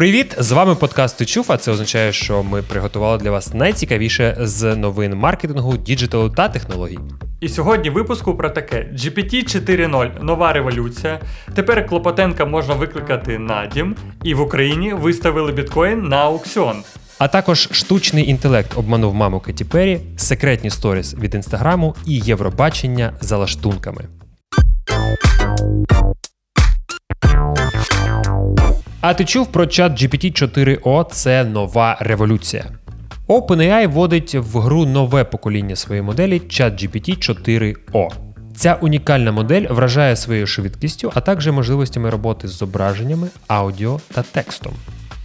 Привіт! З вами подкаст «Ти а це означає, що ми приготували для вас найцікавіше з новин маркетингу, діджиталу та технологій. І сьогодні випуску про таке: GPT 4.0 нова революція. Тепер Клопотенка можна викликати на дім, і в Україні виставили біткоін на аукціон. А також штучний інтелект обманув маму Кеті Перрі, секретні сторіс від інстаграму і Євробачення за лаштунками. А ти чув про чат GPT 4O? Це нова революція. OpenAI вводить в гру нове покоління своєї моделі ChatGPT 4O. Ця унікальна модель вражає своєю швидкістю, а також можливостями роботи з зображеннями, аудіо та текстом.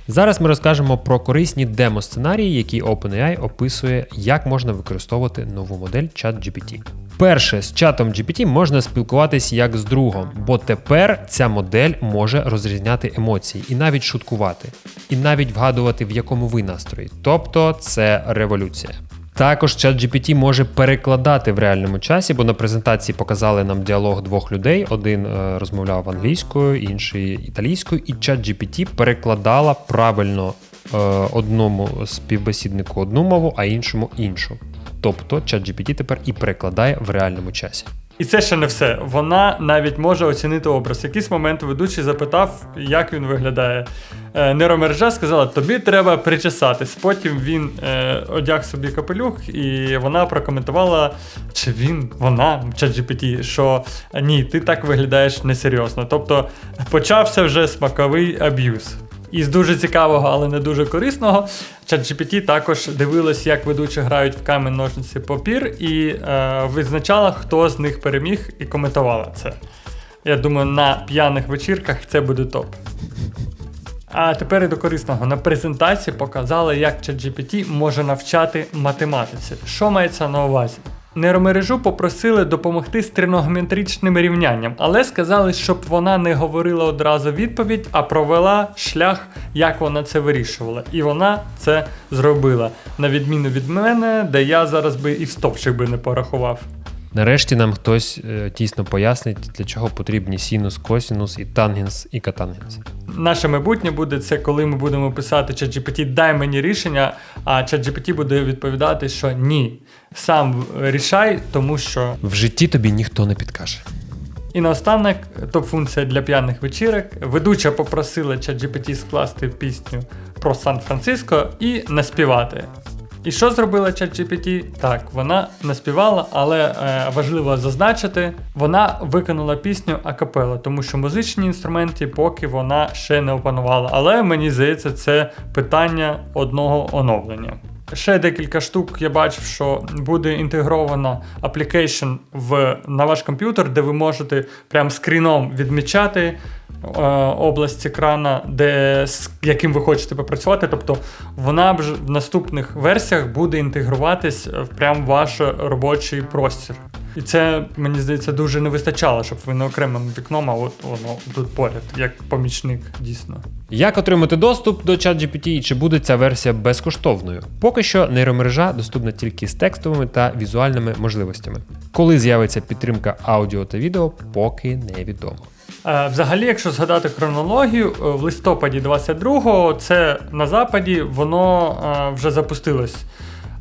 Зараз ми розкажемо про корисні демо-сценарії, які OpenAI описує, як можна використовувати нову модель ChatGPT. Перше, з чатом GPT можна спілкуватись як з другом, бо тепер ця модель може розрізняти емоції і навіть шуткувати, і навіть вгадувати, в якому ви настрої. Тобто це революція. Також ChatGPT може перекладати в реальному часі, бо на презентації показали нам діалог двох людей: один е, розмовляв англійською, інший італійською, і ChatGPT перекладала правильно е, одному співбесіднику одну мову, а іншому іншу. Тобто ChatGPT тепер і перекладає в реальному часі. І це ще не все. Вона навіть може оцінити образ. Якийсь момент ведучий запитав, як він виглядає. Е, нейромережа сказала, тобі треба причесатись. Потім він е, одяг собі капелюх, і вона прокоментувала, чи він, вона, ChatGPT, що ні, ти так виглядаєш несерйозно. Тобто почався вже смаковий аб'юз. Із дуже цікавого, але не дуже корисного, ChatGPT також дивилась, як ведучі грають в камінь ножниці папір, і е, визначала, хто з них переміг, і коментувала це. Я думаю, на п'яних вечірках це буде топ. А тепер і до корисного. На презентації показали, як ChatGPT може навчати математиці. Що мається на увазі? Нейромережу попросили допомогти з тригонометричним рівнянням, але сказали, щоб вона не говорила одразу відповідь, а провела шлях, як вона це вирішувала. І вона це зробила. На відміну від мене, де я зараз би і в стовпчик би не порахував. Нарешті нам хтось е, тісно пояснить, для чого потрібні синус, косінус, і тангенс, і катангенс. Наше майбутнє буде це, коли ми будемо писати ChatGPT, дай мені рішення, а ChatGPT буде відповідати, що ні, сам рішай, тому що в житті тобі ніхто не підкаже. І наостанок топ-функція для п'яних вечірок. Ведуча попросила ChatGPT скласти пісню про Сан-Франциско і наспівати. І що зробила ChatGPT? Так, вона не співала, але е, важливо зазначити, вона виконала пісню акапела, тому що музичні інструменти поки вона ще не опанувала. Але мені здається, це питання одного оновлення. Ще декілька штук я бачив, що буде інтегрована аплікейшн в на ваш комп'ютер, де ви можете прям скріном відмічати область екрана, де, з яким ви хочете попрацювати. Тобто вона в наступних версіях буде інтегруватись в прям ваш робочий простір. І це, мені здається, дуже не вистачало, щоб ви не окремим вікном, а от воно тут поряд, як помічник, дійсно. Як отримати доступ до ChatGPT і чи буде ця версія безкоштовною? Поки що нейромережа доступна тільки з текстовими та візуальними можливостями. Коли з'явиться підтримка аудіо та відео, поки невідомо. Е, взагалі, якщо згадати хронологію, е, в листопаді 22-го це на Западі воно е, вже запустилось.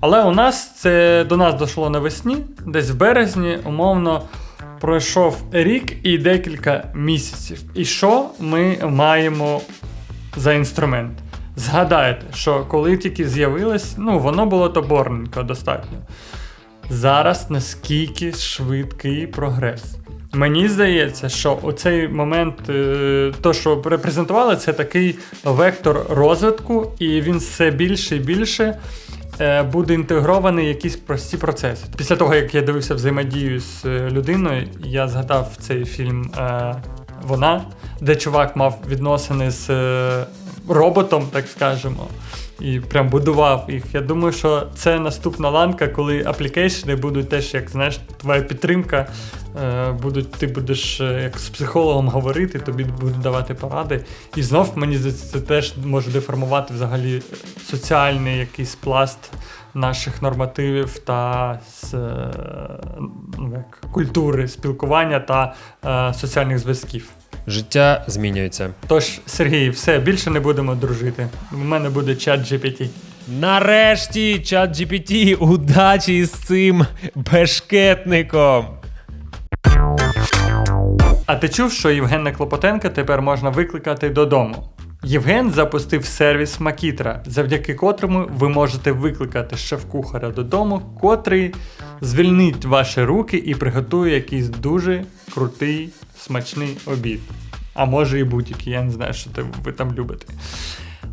Але у нас це до нас дійшло навесні, десь в березні, умовно, пройшов рік і декілька місяців. І що ми маємо за інструмент? Згадайте, що коли тільки з'явилось, ну воно було тоборненько достатньо. Зараз наскільки швидкий прогрес. Мені здається, що у цей момент, е, то, що репрезентували, це такий вектор розвитку, і він все більше і більше е, буде інтегрований в якісь прості процеси. Після того, як я дивився взаємодію з е, людиною, я згадав цей фільм Вона, де чувак мав відносини з роботом, так скажемо і прям будував їх. Я думаю, що це наступна ланка, коли аплікейшни будуть теж, як знаєш, твоя підтримка. Е, будуть, Ти будеш е, як з психологом говорити, тобі будуть давати поради. І знов мені здається, це теж може деформувати взагалі соціальний якийсь пласт наших нормативів та з, е, ну, як, культури спілкування та е, соціальних зв'язків. Життя змінюється. Тож, Сергій, все, більше не будемо дружити. У мене буде чат GPT. Нарешті, чат GPT, удачі із цим бешкетником. А ти чув, що Євгена Клопотенка тепер можна викликати додому? Євген запустив сервіс Макітра, завдяки котрому ви можете викликати шеф-кухаря додому, котрий звільнить ваші руки і приготує якийсь дуже крутий смачний обід. А може і будь-який, я не знаю, що ви там любите.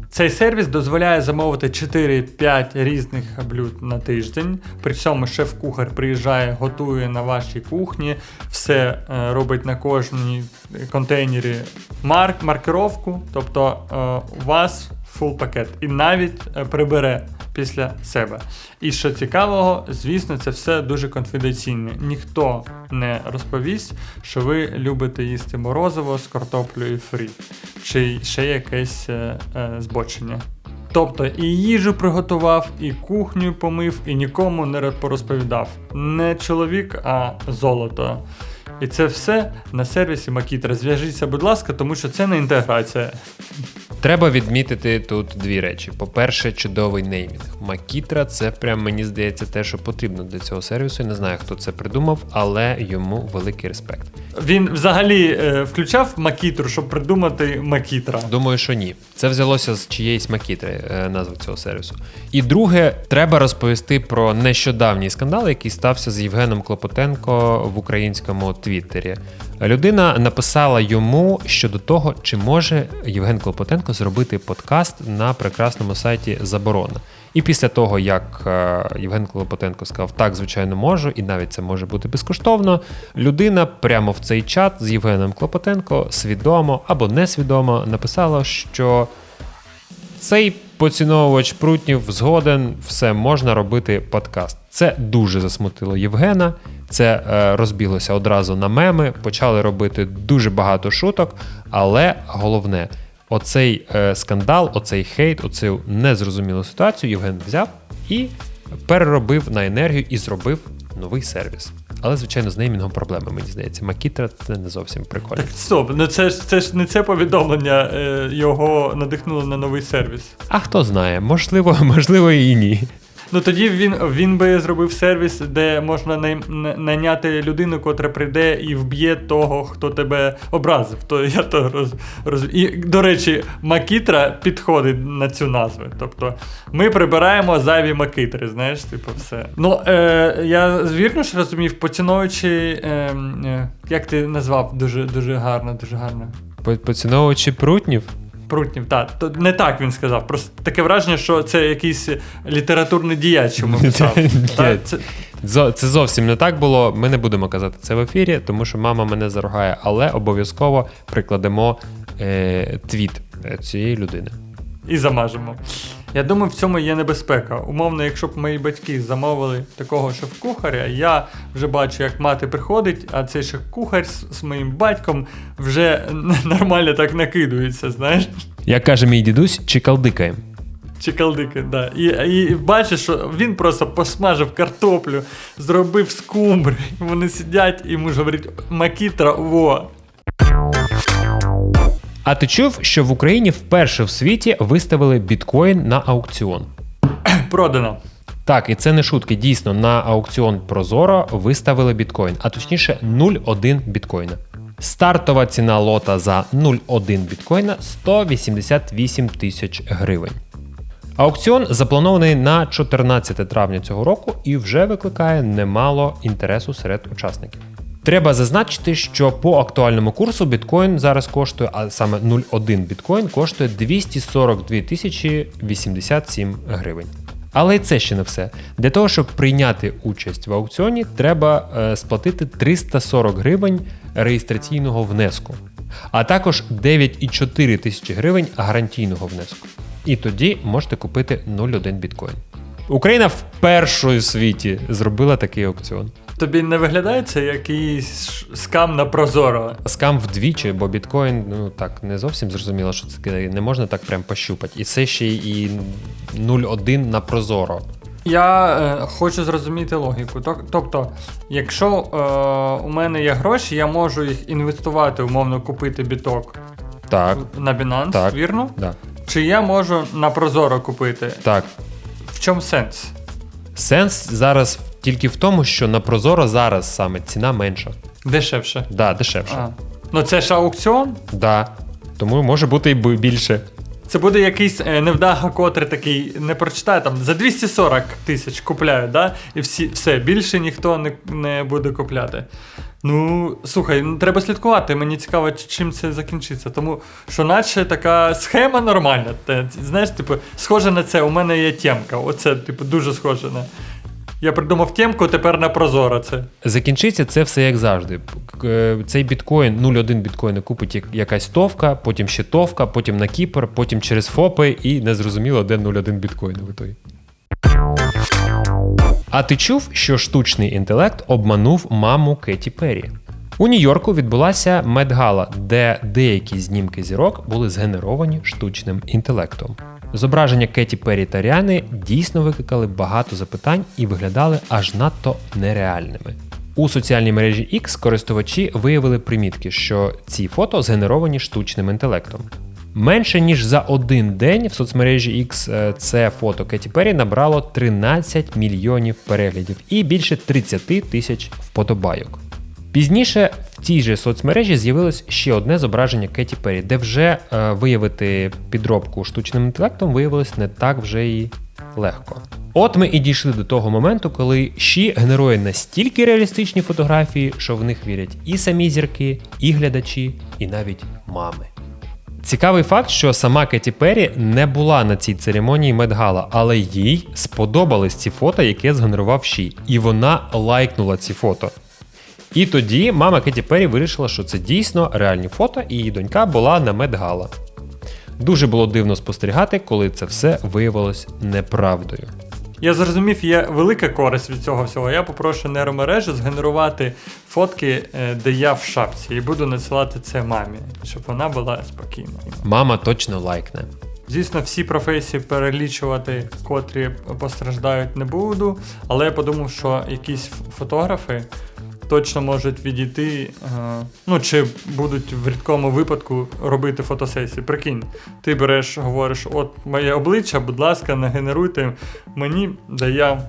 Цей сервіс дозволяє замовити 4-5 різних блюд на тиждень. При цьому шеф-кухар приїжджає, готує на вашій кухні, все е, робить на кожній контейнері марк, маркировку, тобто е, у вас фул пакет і навіть е, прибере після себе. І що цікавого, звісно, це все дуже конфіденційне. Ніхто не розповість, що ви любите їсти морозиво з картоплею фрі, чи ще якесь е, е, збочення. Тобто і їжу приготував, і кухню помив, і нікому не порозповідав. Не чоловік, а золото. І це все на сервісі Макітра. Зв'яжіться, будь ласка, тому що це не інтеграція. Треба відмітити тут дві речі. По-перше, чудовий неймінг. Макітра це прям мені здається те, що потрібно для цього сервісу. Я не знаю, хто це придумав, але йому великий респект. Він взагалі е, включав Макітру, щоб придумати Макітра. Думаю, що ні. Це взялося з чиєїсь макітри, е, назва цього сервісу. І друге, треба розповісти про нещодавній скандал, який стався з Євгеном Клопотенко в українському Твіттері. Людина написала йому щодо того, чи може Євген Клопотенко зробити подкаст на прекрасному сайті Заборона. І після того, як е, Євген Клопотенко сказав, так, звичайно, можу, і навіть це може бути безкоштовно, людина прямо в цей чат з Євгеном Клопотенко свідомо або несвідомо написала, що цей поціновувач прутнів згоден, все можна робити подкаст. Це дуже засмутило Євгена. Це е, розбіглося одразу на меми, почали робити дуже багато шуток. Але головне, оцей е, скандал, оцей хейт, оцю незрозумілу ситуацію Євген взяв і переробив на енергію і зробив новий сервіс. Але, звичайно, з неймінгом проблеми, мені здається. Макітра це не зовсім прикольно. Так стоп, ну це ж це ж не це повідомлення е, його надихнуло на новий сервіс. А хто знає, можливо, можливо, і ні. Ну тоді він, він би зробив сервіс, де можна най- найняти людину, котра прийде і вб'є того, хто тебе образив. То я то роз, роз... І, до речі, Макітра підходить на цю назву. Тобто ми прибираємо зайві макітри, знаєш, типу, все. Ну, е, я вірно ж розумів, поціновуючи, е, е, як ти назвав дуже, дуже гарно, дуже гарно. По- Поціновувачі прутнів. Прутнів, так. То не так він сказав. Просто таке враження, що це якийсь літературний діяч йому писав. Та, це, Це зовсім не так було. Ми не будемо казати це в ефірі, тому що мама мене заругає, але обов'язково прикладемо е, твіт е, цієї людини. і замажемо. Я думаю, в цьому є небезпека. Умовно, якщо б мої батьки замовили такого шеф-кухаря, я вже бачу, як мати приходить, а цей шеф-кухар з, з моїм батьком вже нормально так накидується, знаєш. Як каже мій дідусь, чикалдикаєм. Чикалдики, да. І, і бачиш, що він просто посмажив картоплю, зробив скумбри. Вони сидять і йому говорять, макітра, во. А ти чув, що в Україні вперше в світі виставили біткоін на аукціон? Продано. Так, і це не шутки. Дійсно, на аукціон Прозоро виставили біткоін, а точніше 0,1 біткоїна. Стартова ціна лота за 0,1 біткоїна 188 тисяч гривень. Аукціон запланований на 14 травня цього року і вже викликає немало інтересу серед учасників. Треба зазначити, що по актуальному курсу біткоін зараз коштує, а саме 0,1 біткоін коштує 242 тисячі 87 гривень. Але і це ще не все. Для того, щоб прийняти участь в аукціоні, треба е, сплатити 340 гривень реєстраційного внеску, а також 9,4 тисячі гривень гарантійного внеску. І тоді можете купити 0,1 біткоін. Україна вперше у світі зробила такий аукціон. Тобі не виглядає це якийсь скам на прозоро? Скам вдвічі, бо біткоін, ну так, не зовсім зрозуміло, що це не можна так прям пощупати. І це ще і 0,1 на прозоро. Я е, хочу зрозуміти логіку. Тобто, якщо е, у мене є гроші, я можу їх інвестувати, умовно купити біток Так, на Binance, Так. вірно? да. Чи я можу на Прозоро купити? так. В чому сенс? Сенс зараз тільки в тому, що на Прозоро зараз саме ціна менша. Дешевше. Да, дешевше. А. Ну це ж аукціон. Да. Тому може бути і більше. Це буде якийсь е, невдага, котрий такий не прочитає там за 240 тисяч купляють, да? І всі, все, більше ніхто не, не буде купляти. Ну, слухай, ну, треба слідкувати. Мені цікаво, чим це закінчиться. Тому що, наче така схема нормальна. Знаєш, типу, схоже на це, у мене є темка. Оце, типу, дуже схоже на. Я придумав темку, тепер на прозоро це. Закінчиться це все як завжди. Е, Цей біткоін, 0,1 біткоїна купить як- якась товка, потім ще товка, потім на Кіпр, потім через ФОПи і незрозуміло, де 0,1 біткоїна в ітогі. А ти чув, що штучний інтелект обманув маму Кеті Перрі? У Нью-Йорку відбулася медгала, де деякі знімки зірок були згенеровані штучним інтелектом. Зображення Кеті Перрі та Ріани дійсно викликали багато запитань і виглядали аж надто нереальними. У соціальній мережі X користувачі виявили примітки, що ці фото згенеровані штучним інтелектом. Менше ніж за один день в соцмережі X е, це фото Кеті Перрі набрало 13 мільйонів переглядів і більше 30 тисяч вподобайок. Пізніше в цій же соцмережі з'явилось ще одне зображення Кеті Перрі, де вже е, виявити підробку штучним інтелектом виявилось не так вже і легко. От ми і дійшли до того моменту, коли Ші генерує настільки реалістичні фотографії, що в них вірять і самі зірки, і глядачі, і навіть мами. Цікавий факт, що сама Кеті Перрі не була на цій церемонії Медгала, але їй сподобались ці фото, які згенерував Ші, і вона лайкнула ці фото. І тоді мама Кеті Перрі вирішила, що це дійсно реальні фото, і її донька була на Медгала. Дуже було дивно спостерігати, коли це все виявилось неправдою. Я зрозумів, є велика користь від цього всього. Я попрошу нейромережу згенерувати фотки, е, де я в шапці, і буду надсилати це мамі, щоб вона була спокійна. Мама точно лайкне. Звісно, всі професії перелічувати, котрі постраждають, не буду, але я подумав, що якісь фотографи точно можуть відійти, е, ну чи будуть в рідкому випадку робити фотосесії. Прикинь, ти береш, говориш, от моє обличчя, будь ласка, нагенеруйте мені, де я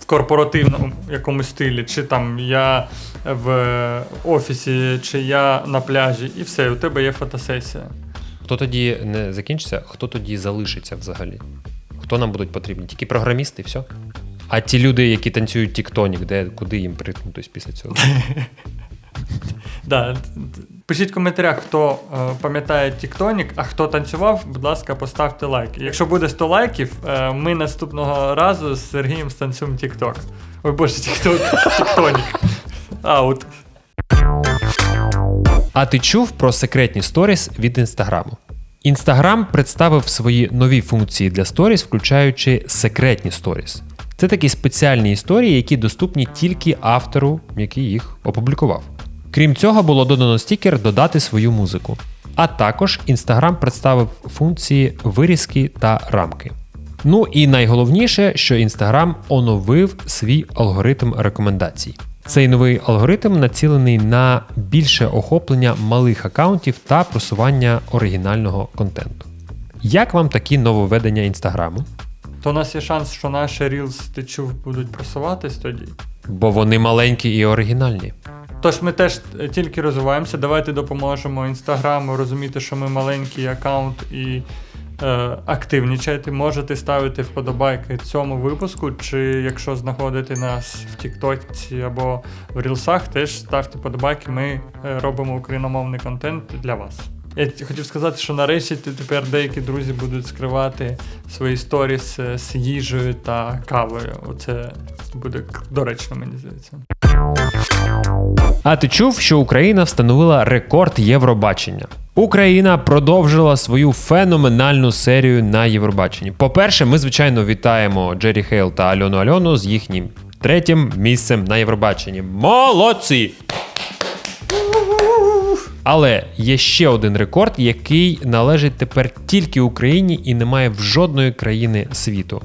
в корпоративному якомусь стилі, чи там я в офісі, чи я на пляжі, і все, у тебе є фотосесія. Хто тоді не закінчиться, хто тоді залишиться взагалі? Хто нам будуть потрібні? Тільки програмісти, все. А ті люди, які танцюють тіктонік, де куди їм приткнутись після цього? Да. Пишіть в коментарях, хто е, пам'ятає Тіктонік, а хто танцював, будь ласка, поставте лайк. Якщо буде 100 лайків, е, ми наступного разу з Сергієм станцюємо Тікток. Ой боже, Тікток, Тіктонік. Аут. А ти чув про секретні сторіс від інстаграму? Інстаграм представив свої нові функції для сторіс, включаючи секретні сторіс. Це такі спеціальні історії, які доступні тільки автору, який їх опублікував. Крім цього, було додано стікер додати свою музику. А також Інстаграм представив функції вирізки та рамки. Ну і найголовніше, що Інстаграм оновив свій алгоритм рекомендацій. Цей новий алгоритм націлений на більше охоплення малих акаунтів та просування оригінального контенту. Як вам такі нововведення інстаграму? То у нас є шанс, що наші Reels, ти чув, будуть просуватись тоді. Бо вони маленькі і оригінальні. Тож ми теж е, тільки розвиваємося. Давайте допоможемо інстаграму розуміти, що ми маленький аккаунт і е, активнічайте. Можете ставити вподобайки цьому випуску, чи якщо знаходите нас в Тіктоці або в Рілсах, теж ставте вподобайки. Ми е, робимо україномовний контент для вас. Я хотів сказати, що нарешті тепер деякі друзі будуть скривати свої сторіс е, з їжею та кавою. Оце буде доречно, мені здається. А ти чув, що Україна встановила рекорд Євробачення? Україна продовжила свою феноменальну серію на Євробаченні. По-перше, ми звичайно вітаємо Джері Хейл та Альону Альону з їхнім третім місцем на Євробаченні. Молодці! Але є ще один рекорд, який належить тепер тільки Україні і немає в жодної країни світу.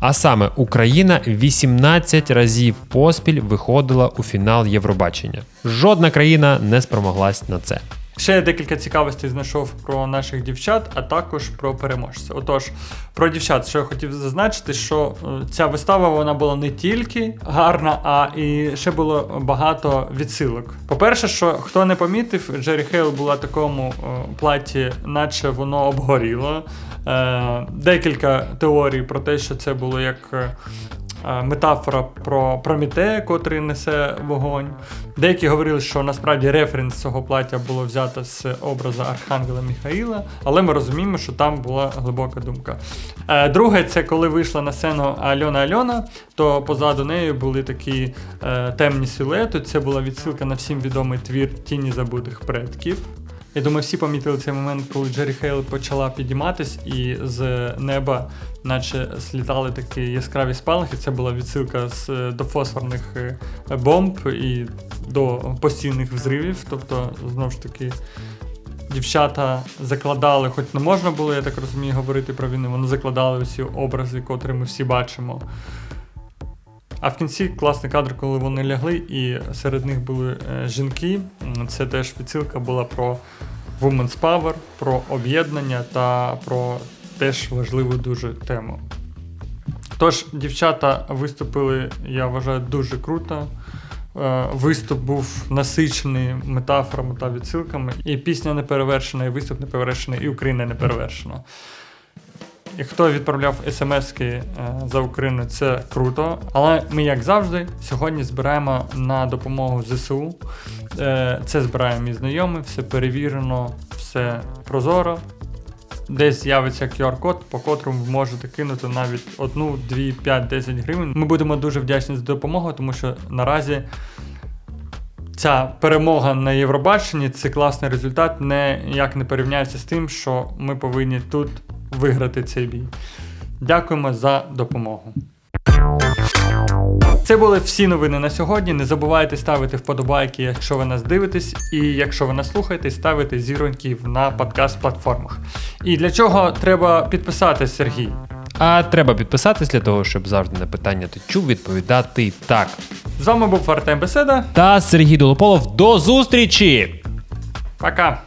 А саме Україна 18 разів поспіль виходила у фінал Євробачення. Жодна країна не спромоглась на це. Ще декілька цікавостей знайшов про наших дівчат, а також про переможця. Отож, про дівчат, що я хотів зазначити, що е, ця вистава вона була не тільки гарна, а і ще було багато відсилок. По-перше, що хто не помітив, Джері Хейл була в такому е, платі, наче воно обгоріло. Е, декілька теорій про те, що це було як. Метафора про Прометея, котрий несе вогонь. Деякі говорили, що насправді референс цього плаття було взято з образа Архангела Міхаїла, але ми розуміємо, що там була глибока думка. Е, Друге, це коли вийшла на сцену Альона Альона, то позаду неї були такі е, темні силуети. Це була відсилка на всім відомий твір Тіні забутих предків. Я думаю, всі помітили цей момент, коли Джері Хейл почала підійматись, і з неба, наче слітали такі яскраві спалахи. Це була відсилка з, е, до фосфорних е, бомб і до постійних взривів. Тобто, знову ж таки, дівчата закладали, хоч не можна було, я так розумію, говорити про війну, вони закладали усі образи, котрі ми всі бачимо. А в кінці класний кадр, коли вони лягли, і серед них були е, жінки. Це теж відсилка була про Women's Power, про об'єднання та про теж важливу дуже тему. Тож, дівчата виступили, я вважаю, дуже круто. Е, Виступ був насичений метафорами та відсилками. І пісня не перевершена, і виступ не перевершений, і Україна не перевершена. І хто відправляв смски е, за Україну, це круто. Але ми, як завжди, сьогодні збираємо на допомогу ЗСУ. Е, Це збирає мій знайомий, все перевірено, все прозоро. Десь з'явиться QR-код, по котрому ви можете кинути навіть 1, 2, 5, 10 гривень. Ми будемо дуже вдячні за допомогу, тому що наразі ця перемога на Євробаченні це класний результат, ніяк не порівняється з тим, що ми повинні тут виграти цей бій. Дякуємо за допомогу. Це були всі новини на сьогодні. Не забувайте ставити вподобайки, якщо ви нас дивитесь, і якщо ви нас слухаєте, ставити зіроньків на подкаст-платформах. І для чого треба підписатись, Сергій? А треба підписатись для того, щоб завжди на питання ти чув відповідати так. З вами був Артем Беседа. Та Сергій Долополов. До зустрічі! Пока!